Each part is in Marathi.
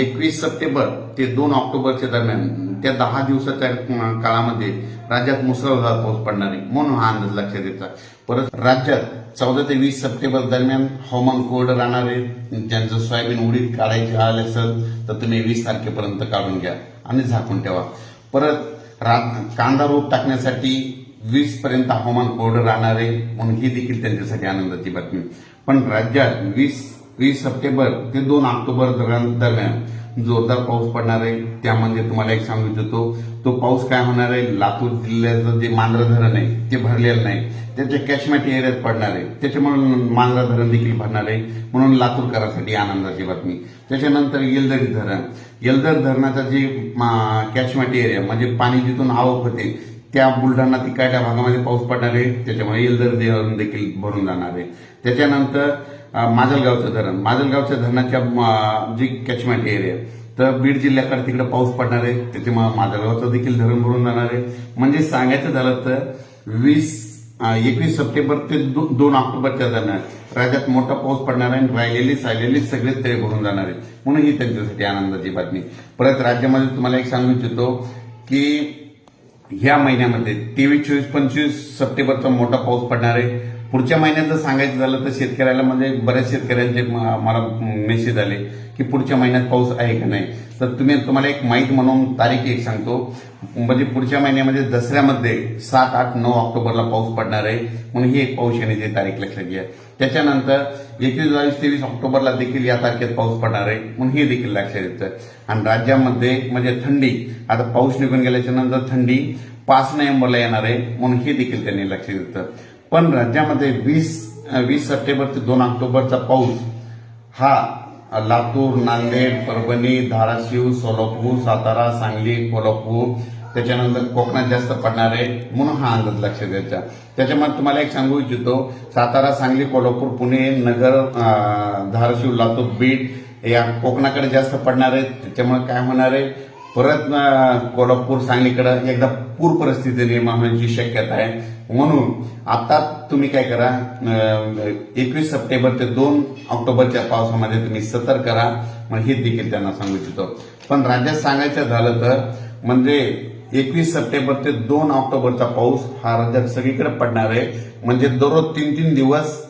एकवीस सप्टेंबर ते दोन ऑक्टोबरच्या दरम्यान त्या दहा दिवसाच्या काळामध्ये राज्यात मुसळधार पाऊस पडणार आहे म्हणून हा अंदाज लक्षात येतात परत राज्यात चौदा ते वीस सप्टेंबर दरम्यान हवामान कोरडं राहणार आहे. ज्यांचं सोयाबीन उडीद काढायचे आले असेल तर तुम्ही वीस तारखेपर्यंत काढून घ्या आणि झाकून ठेवा. परत रा कांदा रोप टाकण्यासाठी वीस पर्यंत हवामान कोरडं राहणार आहे म्हणून ही देखील त्यांच्यासाठी आनंदाची बातमी. पण राज्यात वीस वीस सप्टेंबर ते दोन ऑक्टोबर दरम्यान जोरदार पाऊस पडणार आहे. त्यामध्ये तुम्हाला एक सांगू इच्छितो तो पाऊस काय होणार आहे? लातूर जिल्ह्याचं जे मांजरा धरण आहे ते भरलेलं नाही. त्याच्या कॅशमेट एरियात पडणार आहे. त्याच्यामुळे मांजरा धरण देखील भरणार आहे. म्हणून लातूरकरांसाठी आनंदाची बातमी. त्याच्यानंतर येलदरी धरण. येलदर धरणाचा जे कॅशमेट एरिया म्हणजे पाणी जिथून आवक होते त्या बुलढाणा तिकडच्या भागामध्ये पाऊस पडणार आहे त्याच्यामुळे येलदर धरण देखील भरून जाणार आहे. त्याच्यानंतर माजलगावचं धरण. माजलगावच्या धरणाच्या जी कॅचमेंट एरिया तर बीड जिल्ह्याकडे तिकडे पाऊस पडणार आहे त्याच्यामुळे माजलगावचं देखील धरण भरून जाणार आहे. म्हणजे सांगायचं झालं तर वीस एकवीस सप्टेंबर ते दो- दोन ऑक्टोबरच्या दरम्यान राज्यात मोठा पाऊस पडणार आहे आणि राहिलेली सायलेली सगळेच तळे भरून जाणार आहे म्हणून ही त्यांच्यासाठी आनंदाची बातमी. परत राज्यामध्ये तुम्हाला एक सांगू इच्छितो की ह्या महिन्यामध्ये तेवीस चोवीस पंचवीस सप्टेंबरचा मोठा पाऊस पडणार आहे. पुढच्या महिन्यात जर सांगायचं झालं तर शेतकऱ्याला म्हणजे बऱ्याच शेतकऱ्यांचे मला मेसेज आले की पुढच्या महिन्यात पाऊस आहे का नाही? तर तुम्ही तुम्हाला एक माहीत म्हणून तारीख एक सांगतो. म्हणजे पुढच्या महिन्यामध्ये दसऱ्यामध्ये सात आठ नऊ ऑक्टोबरला पाऊस पडणार आहे. म्हणून ही एक पाऊस येण्याची तारीख लक्षात घ्या. त्याच्यानंतर एकवीस बावीस तेवीस ऑक्टोबरला देखील या तारखेत पाऊस पडणार आहे. म्हणून हे देखील लक्षात येतं. आणि राज्यामध्ये म्हणजे थंडी आता पाऊस निघून गेल्याच्यानंतर थंडी पाच नोव्हेंबरला येणार आहे. म्हणून हे देखील त्यांनी लक्षात येतं. पण राज्यामध्ये वीस वीस सप्टेंबर ते दोन ऑक्टोबरचा पाऊस हा लातूर नांदेड परभणी धाराशिव सोलापूर सातारा सांगली कोल्हापूर त्याच्यानंतर कोकणात जास्त पडणार आहे म्हणून हा अंदाज लक्षात द्यायचा त्याच्यामध्ये तुम्हाला एक सांगू इच्छितो सातारा सांगली कोल्हापूर पुणे नगर धाराशिव लातूर बीड या कोकणाकडे जास्त पडणार आहे त्याच्यामुळे काय होणार आहे? परत कोल्हापूर सांगलीकडं एकदा पूर परिस्थिती निर्माण होण्याची शक्यता आहे. म्हणून आता तुम्ही काय करा एकवीस सप्टेंबर ते दोन ऑक्टोबरच्या पावसामध्ये तुम्ही सतर्क करा मग हे देखील त्यांना सांगू इच्छितो. पण राज्यात सांगायचं झालं तर म्हणजे एकवीस सप्टेंबर ते दोन ऑक्टोबरचा पाऊस हा राज्यात सगळीकडे पडणार आहे. म्हणजे दररोज तीन तीन दिवस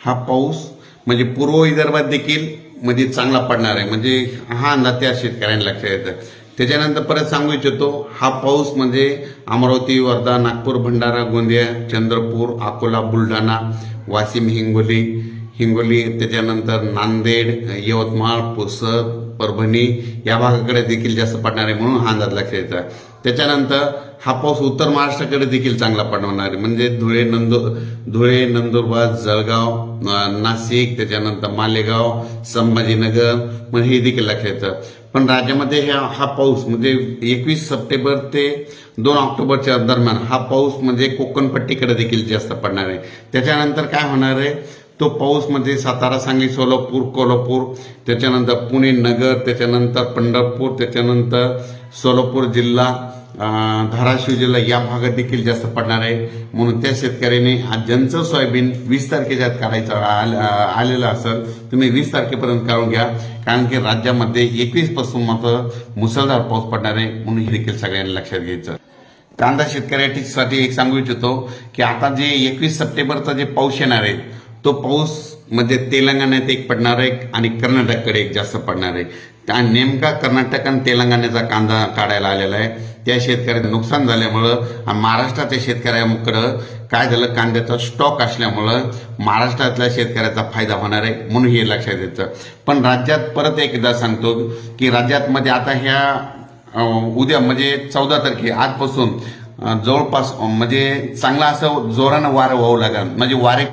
हा पाऊस म्हणजे पूर्व विदर्भात देखील म्हणजे चांगला पडणार आहे. म्हणजे हा अंदाज त्या शेतकऱ्यांना लक्षात येतं. त्याच्यानंतर परत सांगू इच्छितो हा पाऊस म्हणजे अमरावती वर्धा नागपूर भंडारा गोंदिया चंद्रपूर अकोला बुलढाणा वाशिम हिंगोली. हिंगोली त्याच्यानंतर नांदेड यवतमाळ पुसद परभणी या भागाकडे देखील जास्त पडणार आहे म्हणून हा अंदाज लक्षात येतो त्याच्यानंतर हा पाऊस उत्तर महाराष्ट्राकडे देखील चांगला पडणार आहे. म्हणजे धुळे नंदु धुळे नंदुरबार जळगाव नाशिक त्याच्यानंतर मालेगाव संभाजीनगर मग हे देखील लक्षात येतं. पण राज्यामध्ये ह्या हा पाऊस म्हणजे एकवीस सप्टेंबर ते दोन ऑक्टोबरच्या दरम्यान हा पाऊस म्हणजे कोकणपट्टीकडे देखील जास्त पडणार आहे. त्याच्यानंतर काय होणार आहे? तो पाऊस म्हणजे सातारा सांगली सोलापूर कोल्हापूर त्याच्यानंतर पुणे नगर त्याच्यानंतर पंढरपूर त्याच्यानंतर सोलापूर जिल्हा धाराशिव जिल्हा या भागात देखील जास्त पडणार आहे. म्हणून त्या शेतकऱ्याने हा ज्यांचं सोयाबीन वीस तारखेच्या आत काढायचं आलेलं असेल तुम्ही वीस तारखेपर्यंत काढून घ्या. कारण की राज्यामध्ये एकवीसपासून मात्र मुसळधार पाऊस पडणार आहे म्हणून हे देखील सगळ्यांनी लक्षात घ्यायचं. कांदा शेतकऱ्यासाठी एक सांगू इच्छितो की आता जे एकवीस सप्टेंबरचा जे पाऊस येणार आहे तो पाऊस म्हणजे तेलंगणात एक पडणार आहे आणि कर्नाटककडे एक जास्त पडणार आहे. आणि नेमका कर्नाटक आणि तेलंगणाचा कांदा काढायला आलेला आहे. त्या शेतकऱ्याचं नुकसान झाल्यामुळं आणि महाराष्ट्राच्या शेतकऱ्याकडं काय झालं? कांद्याचा स्टॉक असल्यामुळं महाराष्ट्रातल्या शेतकऱ्याचा फायदा होणार आहे म्हणून हे लक्षात येतं. पण राज्यात परत एकदा सांगतो की राज्यातमध्ये आता ह्या उद्या म्हणजे चौदा तारखे आजपासून जवळपास म्हणजे चांगला असं जोरानं वारं वाहू लागेल. म्हणजे वारे